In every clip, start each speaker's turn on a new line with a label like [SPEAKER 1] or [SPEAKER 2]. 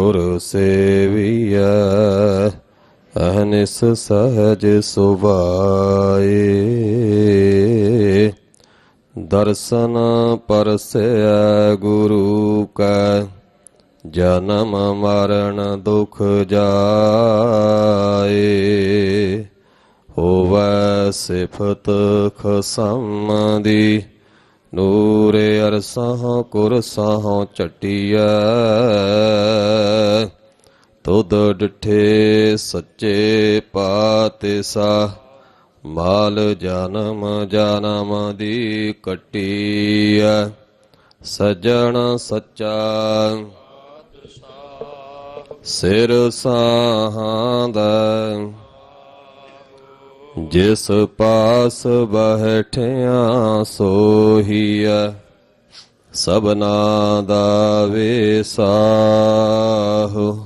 [SPEAKER 1] ਗੁਰ ਸੇਵੀਐ, ਅਹਨਿਸ ਸਹਜ ਸੁਭਾਏ। ਦਰਸ਼ਨ ਪਰਸੈ ਗੁਰੂ ਕੈ, ਜਨਮ ਮਰਨ ਦੁਖ ਜਾਏ। ਹੋਵੈ ਸਿਫਤ ਖਸਮ ਦੀ ਨੂਰ ਅਰਸਹ ਕੁਰਸਹ ਚਟਿਆ ਤੁਧ ਡਿਠੇ ਸੱਚੇ ਪਾਤਿਸਾ, ਮਾਲ ਜਨਮ ਜਨਮ ਦੀ ਕਟੀਐ, ਸਜਣ ਸੱਚਾ। ਸਿਰ ਸਾਹਾਂਦਾ, ਜਿਸ ਪਾਸ ਬਹਿਠਿਆ ਸੋਹੀਐ ਸਬਨਾ ਦਾ ਵੇਸਾਹੁ।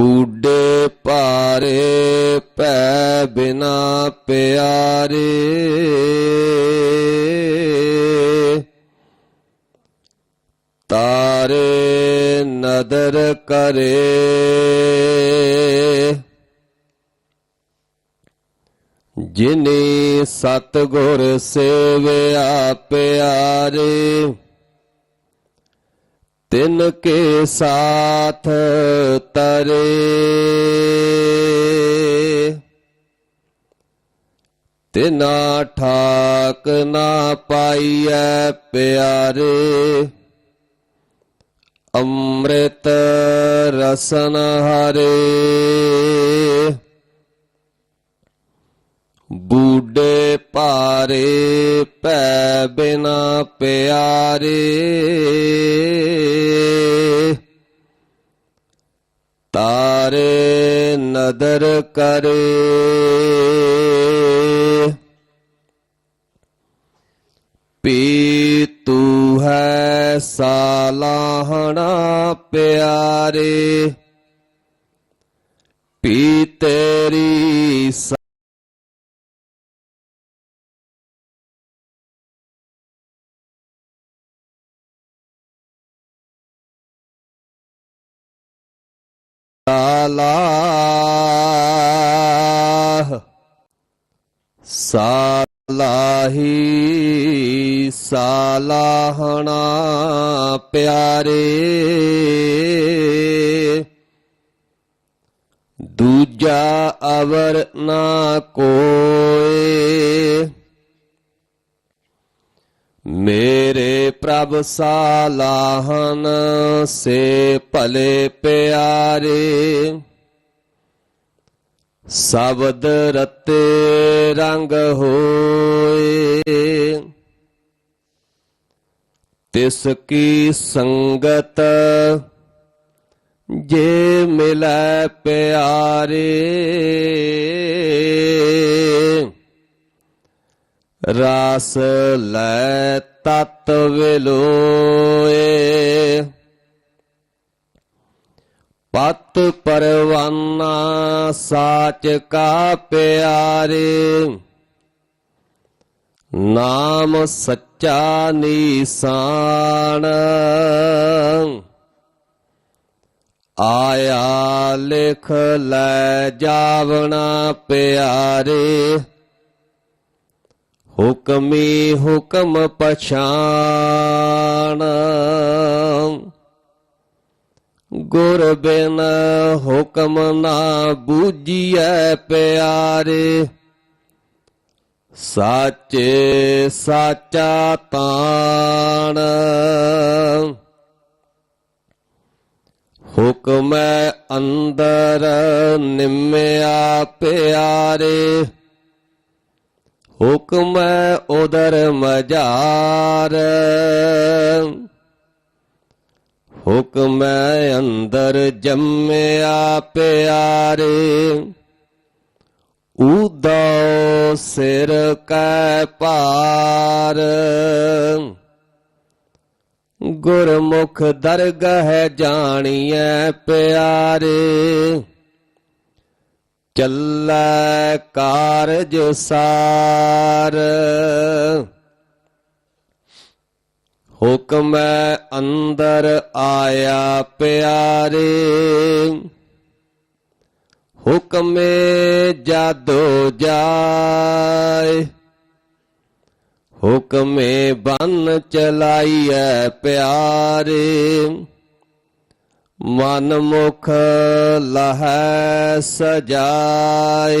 [SPEAKER 1] ਬੂਡੇ ਭਾਰੇ ਪੈ ਬਿਨਾ ਪਿਆਰੇ। ਤਾਰੇ ਨਦਰ ਕਰੇ। ਜਿਨੇ ਸਤਗੁਰ ਸੇਵਿਆ ਪਿਆਰੇ। ਤਿਨ ਕੇ ਸਾਥ ਤਰੇ। ਤਿਨਾ ਠਾਕ ਨਾ ਪਾਈਐ ਪਿਆਰੇ। ਅੰਮ੍ਰਿਤ ਰਸਨ ਹਰੇ। ਬੂਡੇ ਪਾਰੇ ਪੈ ਬਿਨਾ ਪਿਆਰੇ। ਤਾਰੇ ਕਰੇ। ਪੀ ਤੂ ਹੈ ਸਾਲਾਹਣਾ ਪਿਆਰੇ। ਪੀ ਤੇਰੀ ਸ- ਸਾਲਾਹੀ ਸਾਲਾਹਣਾ ਪਿਆਰੇ ਦੂਜਾ ਅਵਰ ਨਾ ਕੋਏ ਮੇਰੇ ਪ੍ਰਭ ਸਾਲਾਹਨ ਸੇ ਭਲੇ ਪਿਆਰੇ ਸ਼ਬਦ ਰਤੇ ਰੰਗ ਹੋਏ। ਤਿਸ ਕੀ ਸੰਗਤ ਜੇ ਮਿਲੈ ਪਿਆਰੇ। ਰਾਸ ਲੈ ਤਤ ਵਿਲੋਏ। ਪਤ ਪਰਵਾਨਾ ਸਾਚ ਕਾ ਪਿਆਰੇ। ਨਾਮ ਸੱਚਾ ਨੀਸਾਨ। ਆਇਆ ਲਿਖ ਲੈ ਜਾਵਣਾ ਪਿਆਰੇ। ਹੁਕਮੀ ਹੁਕਮ ਪਛਾਣ। ਗੁਰ ਬਿਨ ਹੁਕਮ ਨਾ ਬੂਝੀਐ ਪਿਆਰੇ। ਸਾਚੇ ਸਾਚਾ ਤਾਣ। ਹੁਕਮੈ ਅੰਦਰ ਨਿਮਿਆ ਪਿਆਰੇ। ਹੁਕਮੈ ਉਦਰ ਮਜ਼ਾਰ ਹੁਕਮੈ ਅੰਦਰ ਜੰਮਿਆ ਪਿਆਰੇ। ਉਦੋ ਸਿਰ ਕੈ ਪਾਰ ਗੁਰਮੁਖ ਦਰਗਹ ਜਾਣੀਐ ਪਿਆਰੇ। ਚੱਲੈ ਕਾਰਜ ਸਾਰ। ਹੁਕਮ ਅੰਦਰ ਆਇਆ ਪਿਆਰੇ। ਹੁਕਮੇ ਜਾਦੋ ਜਾਏ, ਹੁਕਮੇ ਬੰਨ ਚਲਾਈਐ ਪਿਆਰੇ। ਮਨ ਮੁਖ ਲਹੈ ਸਜਾਏ।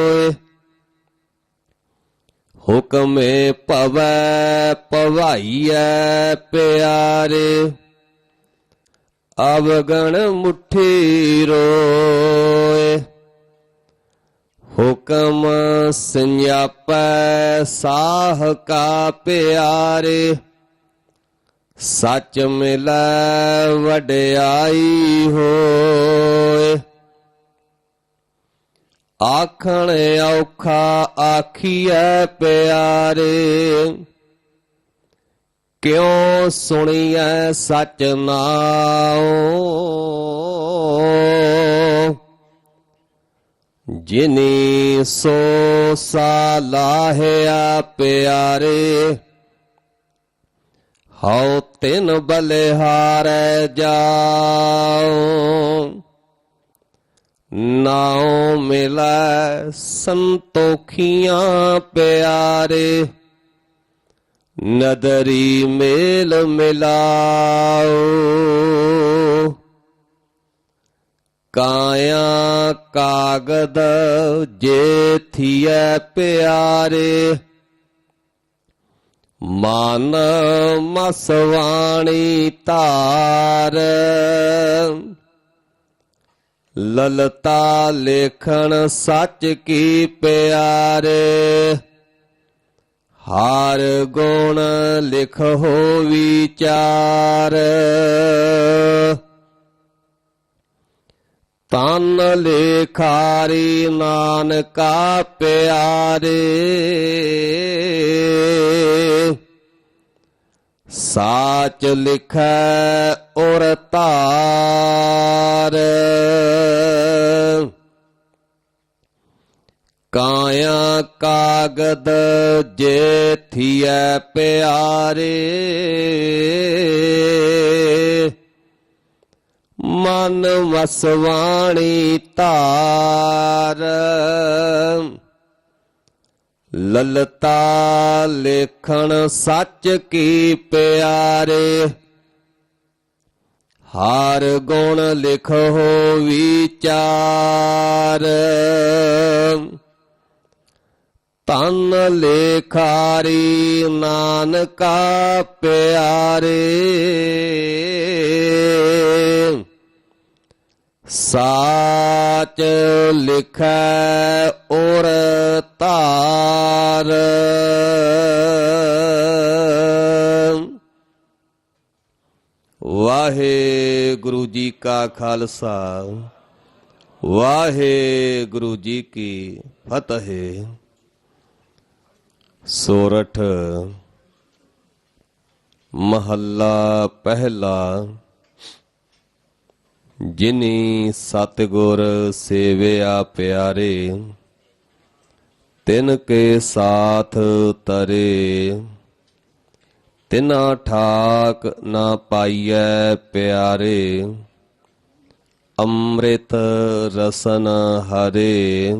[SPEAKER 1] ਹੁਕਮੇ ਪਵੈ ਪਵਾਈਐ ਪਿਆਰੇ, ਅਵਗਣ ਮੁਠੀ ਰੋਏ। ਹੁਕਮ ਸੰਜਾਪੈ ਸਾਹ ਕਾ ਪਿਆਰੇ, ਸੱਚ ਮਿਲੈ ਵਡਿਆਈ ਹੋਏ। ਆਖਣ ਔਖਾ ਆਖੀਐ ਪਿਆਰੇ, ਕਿਉ ਸੁਣੀਐ ਸਚ ਨਾਉ? ਜਿਨੀ ਸੋ ਸਾਲਾਹਿਆ ਪਿਆਰੇ, ਹਉ ਤਿਨ ਬਲਿਹਾਰੈ ਜਾਉ। ਨਾਉ ਮਿਲੈ ਸੰਤੋਖੀਆਂ ਪਿਆਰੇ, ਨਦਰੀ ਮੇਲ ਮਿਲਾਓ। ਕਾਇਆ ਕਾਗਦ ਜੇ ਥੀਐ ਪਿਆਰੇ, ਮਨ ਮਸਵਾਣੀ ਧਾਰ। ਲਲਤਾ ਲੇਖਣ ਸੱਚ ਕੀ ਪਿਆਰੇ? ਹਰ ਗੁਣ ਲਿਖ ਹੋ ਵਿਚਾਰ। ਤਨ ਲੇਖਾਰੀ ਨਾਨਕਾ ਪਿਆਰੇ। ਸਾਚ ਲਿਖੈ ਔਰ ਤਾਰ ਕਾਇਆ ਕਾਗਦ ਜੇ ਥੀਐ ਪਿਆਰੇ, ਮਨ ਵਸਵਾਣੀ ਧਾਰ। ਲਲਤਾ ਲੇਖਣ ਸੱਚ ਕੀ ਪਿਆਰੇ, ਹਾਰ ਗੁਣ ਲਿਖੋ ਵਿਚਾਰ ਤਨ ਲੇਖਾਰੀ, ਨਾਨਕਾ ਪਿਆਰੇ। ਸਾਚ ਲਿਖੈ ਔਰ ਧਾਰ। ਵਾਹਿਗੁਰੂ ਜੀ ਕਾ ਖਾਲਸਾ, ਵਾਹਿਗੁਰੂ ਜੀ ਕੀ ਫਤਿਹ। ਸੋਰਠ ਮਹੱਲਾ ਪਹਿਲਾ, ਜਿਨੀ ਸਤਗੁਰ ਸੇਵਿਆ ਪਿਆਰੇ, ਤਿਨ ਕੇ ਸਾਥ ਤਰੇ, ਤਿਨਾ ਠਾਕ ਨਾ ਪਾਈਐ ਪਿਆਰੇ, ਅੰਮ੍ਰਿਤ ਰਸਨ ਹਰੇ।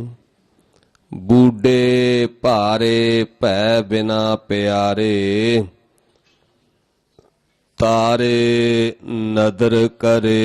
[SPEAKER 1] ਬੂਡੇ ਭਾਰੇ ਭੈ ਬਿਨਾ ਪਿਆਰੇ ਤਾਰੇ ਨਦਰ ਕਰੇ।